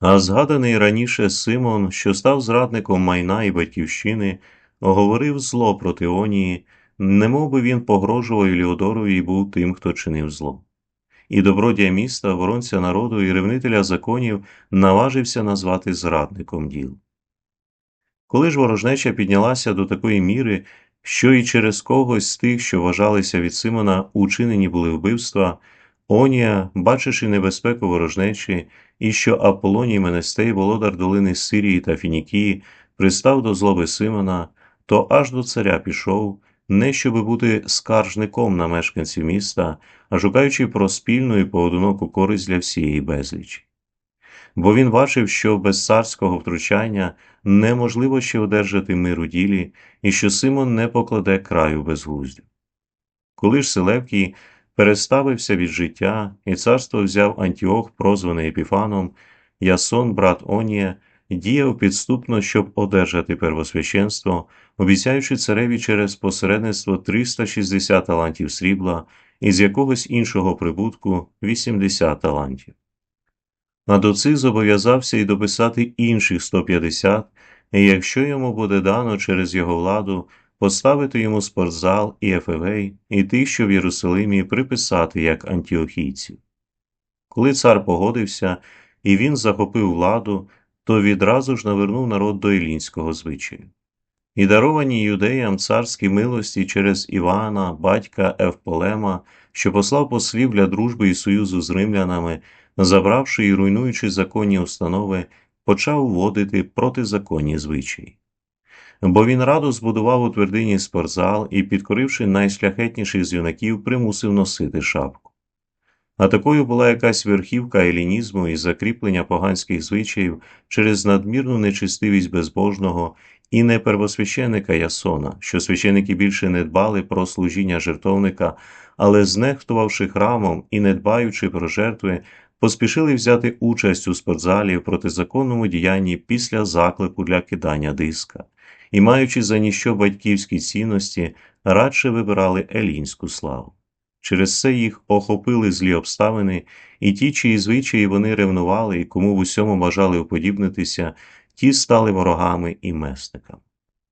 А згаданий раніше Симон, що став зрадником майна і батьківщини, говорив зло проти Онії, немов би він погрожував Еліодорові і був тим, хто чинив зло. І добродія міста, воронця народу і ревнителя законів наважився назвати зрадником діл. Коли ж ворожнеча піднялася до такої міри, що і через когось з тих, що вважалися від Симона, учинені були вбивства, Онія, бачивши небезпеку ворожнечі, і що Аполоній Менестей, володар долини Сирії та Фінікії, пристав до злоби Симона, то аж до царя пішов, не щоби бути скаржником на мешканців міста, а шукаючи про спільну і поодиноку користь для всієї безлічі. Бо він бачив, що без царського втручання неможливо ще одержати мир у ділі, і що Симон не покладе краю безглуздю. Коли ж Селевкій переставився від життя, і царство взяв Антіох, прозваний Епіфаном, Ясон, брат Онія, діяв підступно, щоб одержати первосвященство, обіцяючи цареві через посередництво 360 талантів срібла і з якогось іншого прибутку 80 талантів. А до зобов'язався й дописати інших 150, і якщо йому буде дано через його владу поставити йому спортзал і ефевей, і тих, що в Єрусалимі приписати як антіохійців. Коли цар погодився і він захопив владу, то відразу ж навернув народ до елінського звичаю. І даровані юдеям царські милості через Івана, батька Евполема, що послав послів для дружби і союзу з римлянами, забравши і руйнуючи законні установи, почав вводити протизаконні звичаї. Бо він радо збудував у твердині спортзал і, підкоривши найшляхетніших з юнаків, примусив носити шапку. А такою була якась верхівка елінізму і закріплення поганських звичаїв через надмірну нечистивість безбожного і не первосвященика Ясона, що священики більше не дбали про служіння жертовника, але, знехтувавши храмом і не дбаючи про жертви, поспішили взяти участь у спортзалі в протизаконному діянні після заклику для кидання диска, і, маючи за ніщо батьківські цінності, радше вибирали елінську славу. Через це їх охопили злі обставини, і ті, чиї звичаї вони ревнували і кому в усьому бажали уподібнитися, ті стали ворогами і месниками.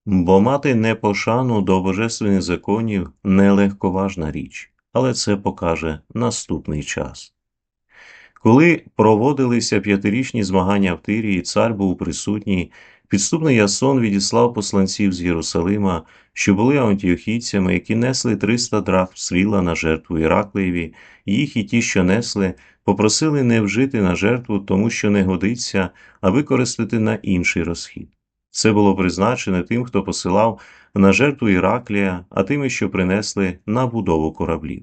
Бо мати непошану до божественних законів нелегковажна річ, але це покаже наступний час. Коли проводилися п'ятирічні змагання в Тирії, цар був присутній, підступний Ясон відіслав посланців з Єрусалима, що були антіохійцями, які несли 300 драхм сріла на жертву Іраклеєві, їх і ті, що несли, попросили не вжити на жертву, тому що не годиться, а використати на інший розхід. Це було призначене тим, хто посилав на жертву Іраклія, а тими, що принесли на будову кораблів.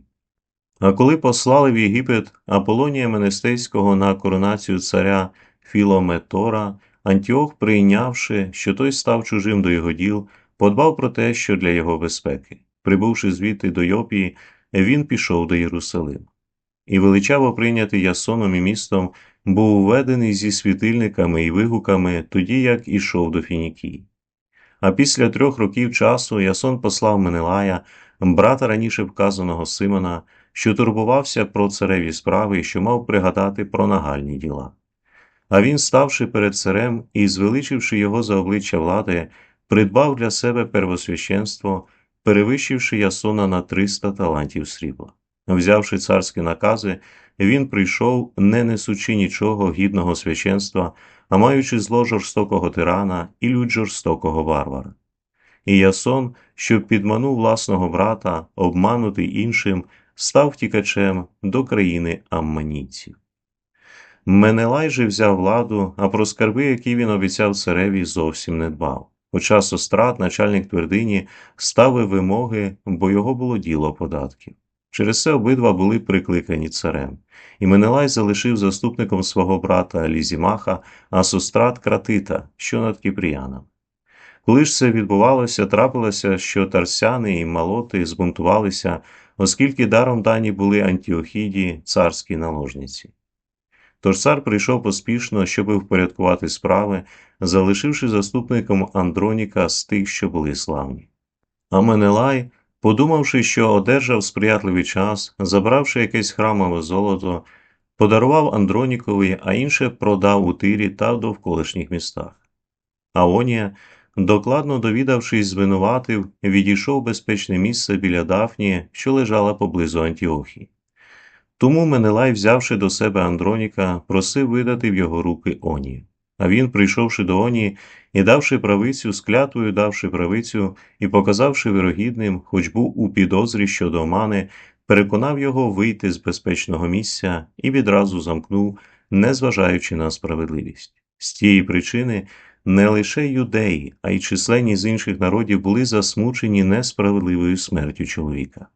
А коли послали в Єгипет Аполонія Менестейського на коронацію царя Філометора, Антіох, прийнявши, що той став чужим до його діл, подбав про те, що для його безпеки. Прибувши звідти до Йопії, він пішов до Єрусалиму. І величаво прийнятий Ясоном і містом був введений зі світильниками і вигуками, тоді як ішов до Фінікії. А після трьох років часу Ясон послав Менелая, брата раніше вказаного Симона, що турбувався про цареві справи і що мав пригадати про нагальні діла. А він, ставши перед царем і звеличивши його за обличчя влади, придбав для себе первосвященство, перевищивши Ясона на 300 талантів срібла. Взявши царські накази, він прийшов, не несучи нічого гідного священства, а маючи зло жорстокого тирана і людь жорстокого варвара. І Ясон, що підманув власного брата, обманутий іншим, став втікачем до країни амманійців. Менелай же взяв владу, а про скарби, які він обіцяв цареві, зовсім не дбав. Хоча Сострат, начальник твердині, ставив вимоги, бо його було діло податків. Через це обидва були прикликані царем, і Менелай залишив заступником свого брата Лізімаха, а Сострат кратита, що над Кіпріяном. Коли ж це відбувалося, трапилося, що тарсяни і малоти збунтувалися, оскільки даром дані були антіохіді, царській наложниці. Тож цар прийшов поспішно, щоб впорядкувати справи, залишивши заступником Андроніка з тих, що були славні. А Менелай, подумавши, що одержав сприятливий час, забравши якесь храмове золото, подарував Андронікові, а інше продав у Тирі та в довколишніх містах. Аонія, докладно довідавшись, звинуватив, відійшов в безпечне місце біля Дафнії, що лежала поблизу Антіохії. Тому Менелай, взявши до себе Андроніка, просив видати в його руки Онії. А він, прийшовши до Онії і давши правицю, з клятвою давши правицю і показавши вирогідним, хоч був у підозрі щодо омани, переконав його вийти з безпечного місця і відразу замкнув, незважаючи на справедливість. З тієї причини не лише юдеї, а й численні з інших народів були засмучені несправедливою смертю чоловіка.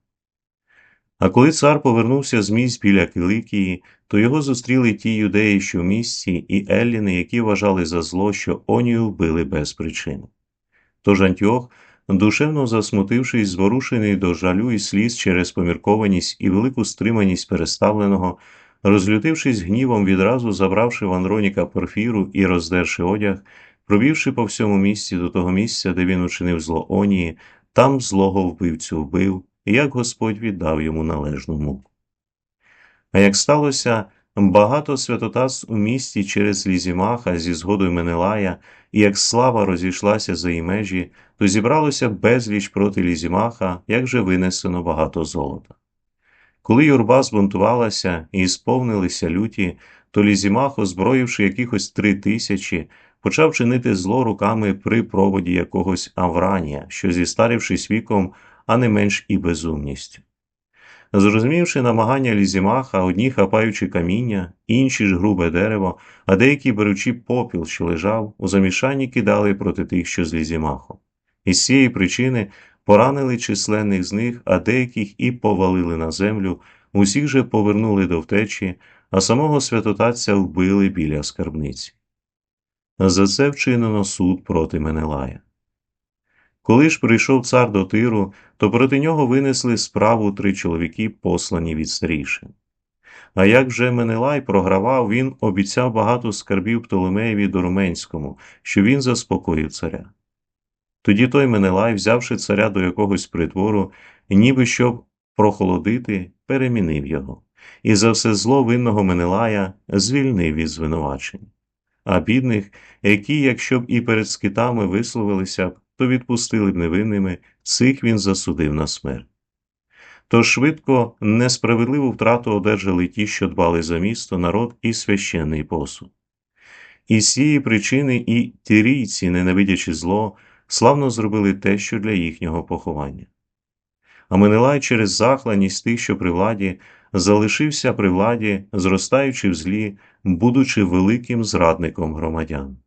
А коли цар повернувся з місць біля Киликії, то його зустріли ті юдеї, що в місті, і Елліни, які вважали за зло, що Онію вбили без причини. Тож Антіох, душевно засмутившись, зворушений до жалю і сліз через поміркованість і велику стриманість переставленого, розлютившись гнівом, відразу забравши в Андроніка порфіру і роздерши одяг, провівши по всьому місці до того місця, де він учинив зло Онії, там злого вбивцю вбив, як Господь віддав йому належну муку. А як сталося, багато святотатств у місті через Лізімаха зі згодою Менелая, і як слава розійшлася за її межі, то зібралося безліч проти Лізімаха, як же винесено багато золота. Коли юрба збунтувалася і сповнилися люті, то Лізімах, озброївши якихось три тисячі, почав чинити зло руками при проводі якогось Авранія, що, зістарившись віком, а не менш і безумністю. Зрозумівши намагання лізімаха, одні хапаючи каміння, інші ж грубе дерево, а деякі беручи попіл, що лежав, у замішанні кидали проти тих, що з лізімахом. І з цієї причини поранили численних з них, а деяких і повалили на землю, усіх же повернули до втечі, а самого святотатця вбили біля скарбниці. За це вчинено суд проти Менелая. Коли ж прийшов цар до Тиру, то проти нього винесли справу три чоловіки, послані від старішин. А як вже Менелай програвав, він обіцяв багато скарбів Птолемеєві Доруменському, що він заспокоїв царя. Тоді той Менелай, взявши царя до якогось притвору, ніби щоб прохолодити, перемінив його, і за все зло винного Менелая звільнив від звинувачень. А бідних, які, якщо б і перед скитами висловилися б, то відпустили б невинними, цих він засудив на смерть. Тож швидко несправедливу втрату одержали ті, що дбали за місто, народ і священний посуд. І з цієї причини і тирійці, ненавидячи зло, славно зробили те, що для їхнього поховання. А Менелай через захланість тих, що при владі, залишився при владі, зростаючи в злі, будучи великим зрадником громадян.